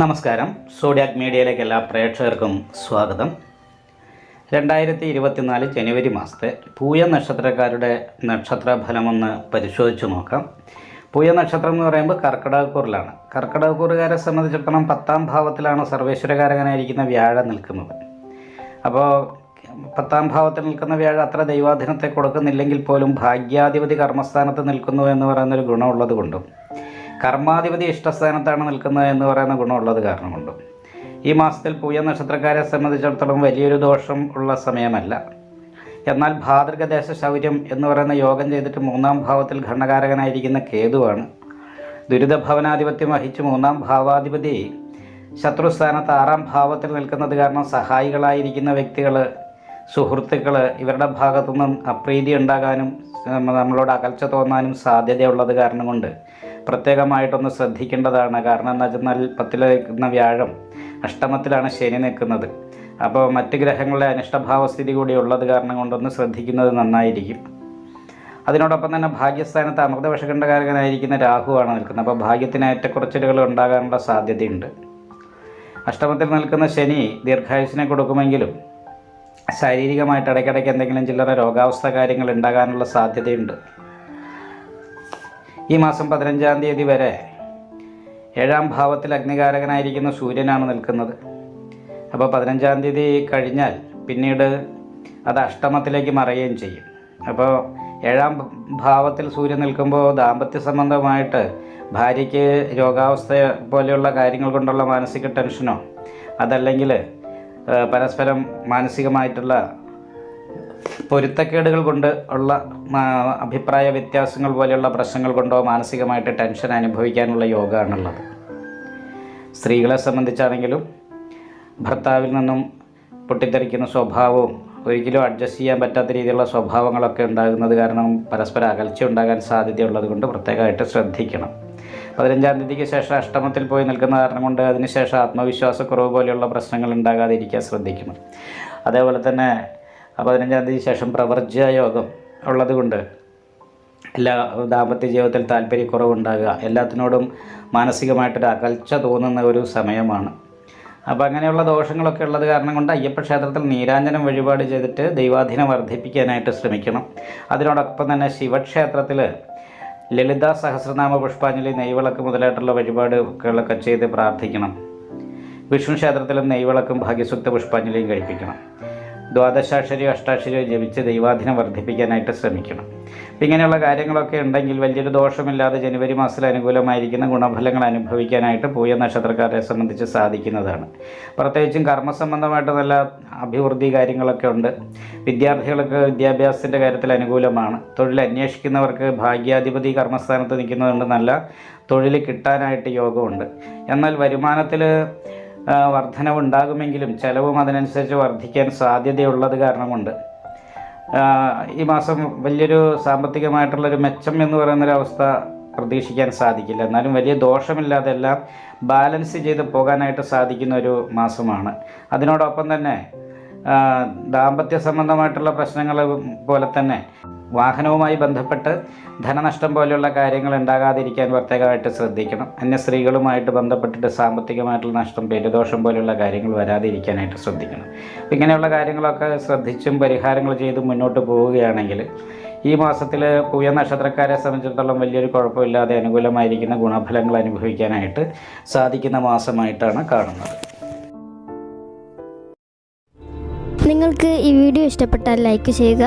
നമസ്കാരം. സോഡിയാക് മീഡിയയിലേക്ക് എല്ലാ പ്രേക്ഷകർക്കും സ്വാഗതം. രണ്ടായിരത്തി ഇരുപത്തിനാല് ജനുവരി മാസത്തെ പൂയ നക്ഷത്രക്കാരുടെ നക്ഷത്രഫലമൊന്ന് പരിശോധിച്ച് നോക്കാം. പൂയ നക്ഷത്രം എന്ന് പറയുമ്പോൾ കർക്കിടകക്കൂറിലാണ്. കർക്കിടകക്കൂറുകാരെ സംബന്ധിച്ചിടത്തോളം പത്താം ഭാവത്തിലാണ് സർവേശ്വരകാരകനായിരിക്കുന്ന വ്യാഴം നിൽക്കുന്നത്. അപ്പോൾ പത്താം ഭാവത്തിൽ നിൽക്കുന്ന വ്യാഴം അത്ര ദൈവാധീനത്തെ കൊടുക്കുന്നില്ലെങ്കിൽ പോലും ഭാഗ്യാധിപതി കർമ്മസ്ഥാനത്ത് നിൽക്കുന്നു എന്ന് പറയുന്നൊരു ഗുണമുള്ളത് കൊണ്ടും കർമാധിപതി ഇഷ്ടസ്ഥാനത്താണ് നിൽക്കുന്നത് എന്ന് പറയുന്ന ഗുണമുള്ളത് കാരണം കൊണ്ടും ഈ മാസത്തിൽ പൂയ നക്ഷത്രക്കാരെ സംബന്ധിച്ചിടത്തോളം വലിയൊരു ദോഷം ഉള്ള സമയമല്ല. എന്നാൽ ഭാതൃകദേശ ശൗര്യം എന്ന് പറയുന്ന യോഗം ചെയ്തിട്ട് മൂന്നാം ഭാവത്തിൽ ഘടനകാരകനായിരിക്കുന്ന കേതുവാണ്. ദുരിതഭവനാധിപത്യം വഹിച്ച് മൂന്നാം ഭാവാധിപതി ശത്രുസ്ഥാനത്ത് ആറാം ഭാവത്തിൽ നിൽക്കുന്നത് കാരണം സഹായികളായിരിക്കുന്ന വ്യക്തികൾ സുഹൃത്തുക്കൾ ഇവരുടെ ഭാഗത്തുനിന്നും അപ്രീതി ഉണ്ടാകാനും നമ്മളോട് അകൽച്ച തോന്നാനും സാധ്യതയുള്ളത് കാരണം കൊണ്ട് പ്രത്യേകമായിട്ടൊന്ന് ശ്രദ്ധിക്കേണ്ടതാണ്. കാരണം എന്താ വെച്ചാൽ പത്തിൽ നിൽക്കുന്ന വ്യാഴം അഷ്ടമത്തിലാണ് ശനി നിൽക്കുന്നത്. അപ്പോൾ മറ്റ് ഗ്രഹങ്ങളുടെ അനിഷ്ടഭാവസ്ഥിതി കൂടി ഉള്ളത് കാരണം കൊണ്ടൊന്ന് ശ്രദ്ധിക്കുന്നത് നന്നായിരിക്കും. അതിനോടൊപ്പം തന്നെ ഭാഗ്യസ്ഥാനത്ത് അമൃതവിഷകണ്ഠകാരകനായിരിക്കുന്ന രാഹുവാണ് നിൽക്കുന്നത്. അപ്പോൾ ഭാഗ്യത്തിന് ഏറ്റക്കുറച്ചിലുകൾ ഉണ്ടാകാനുള്ള സാധ്യതയുണ്ട്. അഷ്ടമത്തിൽ നിൽക്കുന്ന ശനി ദീർഘായുസിനെ കൊടുക്കുമെങ്കിലും ശാരീരികമായിട്ട് ഇടയ്ക്കിടയ്ക്ക് എന്തെങ്കിലും ചില്ലറ രോഗാവസ്ഥ കാര്യങ്ങൾ ഉണ്ടാകാനുള്ള സാധ്യതയുണ്ട്. ഈ മാസം പതിനഞ്ചാം തീയതി വരെ ഏഴാം ഭാവത്തിൽ അഗ്നികാരകനായിരിക്കുന്ന സൂര്യനാണ് നിൽക്കുന്നത്. അപ്പോൾ പതിനഞ്ചാം തീയതി കഴിഞ്ഞാൽ പിന്നീട് അത് അഷ്ടമത്തിലേക്ക് മറയുകയും ചെയ്യും. അപ്പോൾ ഏഴാം ഭാവത്തിൽ സൂര്യൻ നിൽക്കുമ്പോൾ ദാമ്പത്യ സംബന്ധമായിട്ട് ഭാര്യയ്ക്ക് രോഗാവസ്ഥ പോലെയുള്ള കാര്യങ്ങൾ കൊണ്ടുള്ള മാനസിക ടെൻഷനോ അതല്ലെങ്കിൽ പരസ്പരം മാനസികമായിട്ടുള്ള പൊരുത്തക്കേടുകൾ കൊണ്ട് ഉള്ള അഭിപ്രായ വ്യത്യാസങ്ങൾ പോലെയുള്ള പ്രശ്നങ്ങൾ കൊണ്ടോ മാനസികമായിട്ട് ടെൻഷൻ അനുഭവിക്കാനുള്ള യോഗമാണുള്ളത്. സ്ത്രീകളെ സംബന്ധിച്ചാണെങ്കിലും ഭർത്താവിൽ നിന്നും പൊട്ടിത്തെറിക്കുന്ന സ്വഭാവവും ഒരിക്കലും അഡ്ജസ്റ്റ് ചെയ്യാൻ പറ്റാത്ത രീതിയിലുള്ള സ്വഭാവങ്ങളൊക്കെ ഉണ്ടാകുന്നത് കാരണം പരസ്പരം അകൽച്ച ഉണ്ടാകാൻ സാധ്യതയുള്ളത് കൊണ്ട് പ്രത്യേകമായിട്ട് ശ്രദ്ധിക്കണം. പതിനഞ്ചാം തീയതിക്ക് ശേഷം അഷ്ടമത്തിൽ പോയി നിൽക്കുന്ന കാരണം കൊണ്ട് അതിനുശേഷം ആത്മവിശ്വാസക്കുറവ് പോലെയുള്ള പ്രശ്നങ്ങൾ ഉണ്ടാകാതിരിക്കാൻ ശ്രദ്ധിക്കണം. അതേപോലെ തന്നെ പതിനഞ്ചാം തീയതി ശേഷം പ്രവർജ്യ യോഗം ഉള്ളത് കൊണ്ട് എല്ലാ ദാമ്പത്യ ജീവിതത്തിൽ താല്പര്യക്കുറവുണ്ടാകുക. എല്ലാത്തിനോടും മാനസികമായിട്ടൊരു അകൽച്ച തോന്നുന്ന ഒരു സമയമാണ്. അപ്പോൾ അങ്ങനെയുള്ള ദോഷങ്ങളൊക്കെ ഉള്ളത് കാരണം കൊണ്ട് അയ്യപ്പക്ഷേത്രത്തിൽ നീരാഞ്ജനം വഴിപാട് ചെയ്തിട്ട് ദൈവാധീനം വർദ്ധിപ്പിക്കാനായിട്ട് ശ്രമിക്കണം. അതിനോടൊപ്പം തന്നെ ശിവക്ഷേത്രത്തിൽ ലളിത സഹസ്രനാമ പുഷ്പാഞ്ജലി നെയ്വിളക്ക് മുതലായിട്ടുള്ള വഴിപാടുകളൊക്കെ ചെയ്ത് പ്രാർത്ഥിക്കണം. വിഷ്ണു ക്ഷേത്രത്തിലും നെയ്വിളക്കും ഭാഗ്യസുക്ത പുഷ്പാഞ്ജലിയും കഴിപ്പിക്കണം. ദ്വാദശാക്ഷരിയോ അഷ്ടാക്ഷരിയോ ജപിച്ച് ദൈവാധീനം വർദ്ധിപ്പിക്കാനായിട്ട് ശ്രമിക്കണം. അപ്പം ഇങ്ങനെയുള്ള കാര്യങ്ങളൊക്കെ ഉണ്ടെങ്കിൽ വലിയൊരു ദോഷമില്ലാതെ ജനുവരി മാസത്തിൽ അനുകൂലമായിരിക്കുന്ന ഗുണഫലങ്ങൾ അനുഭവിക്കാനായിട്ട് പൂയ നക്ഷത്രക്കാരെ സംബന്ധിച്ച് സാധിക്കുന്നതാണ്. പ്രത്യേകിച്ചും കർമ്മസംബന്ധമായിട്ട് നല്ല അഭിവൃദ്ധി കാര്യങ്ങളൊക്കെ ഉണ്ട്. വിദ്യാർത്ഥികൾക്ക് വിദ്യാഭ്യാസത്തിന്റെ കാര്യത്തിൽ അനുകൂലമാണ്. തൊഴിൽ അന്വേഷിക്കുന്നവർക്ക് ഭാഗ്യാധിപതി കർമ്മസ്ഥാനത്ത് നിൽക്കുന്നതുകൊണ്ട് നല്ല തൊഴിൽ കിട്ടാനായിട്ട് യോഗമുണ്ട്. എന്നാൽ വരുമാനത്തിൽ വർധനവുണ്ടാകുമെങ്കിലും ചിലവും അതിനനുസരിച്ച് വർദ്ധിക്കാൻ സാധ്യതയുള്ളത് കാരണം കൊണ്ട് ഈ മാസം വലിയൊരു സാമ്പത്തികമായിട്ടുള്ളൊരു മെച്ചം എന്ന് പറയുന്നൊരവസ്ഥ പ്രതീക്ഷിക്കാൻ സാധിക്കില്ല. എന്നാലും വലിയ ദോഷമില്ലാതെ എല്ലാം ബാലൻസ് ചെയ്ത് പോകാനായിട്ട് സാധിക്കുന്ന ഒരു മാസമാണ്. അതിനോടൊപ്പം തന്നെ ദാമ്പത്യ സംബന്ധമായിട്ടുള്ള പ്രശ്നങ്ങൾ പോലെ തന്നെ വാഹനവുമായി ബന്ധപ്പെട്ട് ധനനഷ്ടം പോലെയുള്ള കാര്യങ്ങൾ ഉണ്ടാകാതിരിക്കാൻ പ്രത്യേകമായിട്ട് ശ്രദ്ധിക്കണം. അന്യ സ്ത്രീകളുമായിട്ട് ബന്ധപ്പെട്ടിട്ട് സാമ്പത്തികമായിട്ടുള്ള നഷ്ടം പെരുദോഷം പോലെയുള്ള കാര്യങ്ങൾ വരാതിരിക്കാനായിട്ട് ശ്രദ്ധിക്കണം. അപ്പം ഇങ്ങനെയുള്ള കാര്യങ്ങളൊക്കെ ശ്രദ്ധിച്ചും പരിഹാരങ്ങൾ ചെയ്ത് മുന്നോട്ട് പോവുകയാണെങ്കിൽ ഈ മാസത്തിൽ പൂയ നക്ഷത്രക്കാരെ സംബന്ധിച്ചിടത്തോളം വലിയൊരു കുഴപ്പമില്ലാതെ അനുകൂലമായിരിക്കുന്ന ഗുണഫലങ്ങൾ അനുഭവിക്കാനായിട്ട് സാധിക്കുന്ന മാസമായിട്ടാണ് കാണുന്നത്. നിങ്ങൾക്ക് ഈ വീഡിയോ ഇഷ്ടപ്പെട്ടാൽ ലൈക്ക് ചെയ്യുക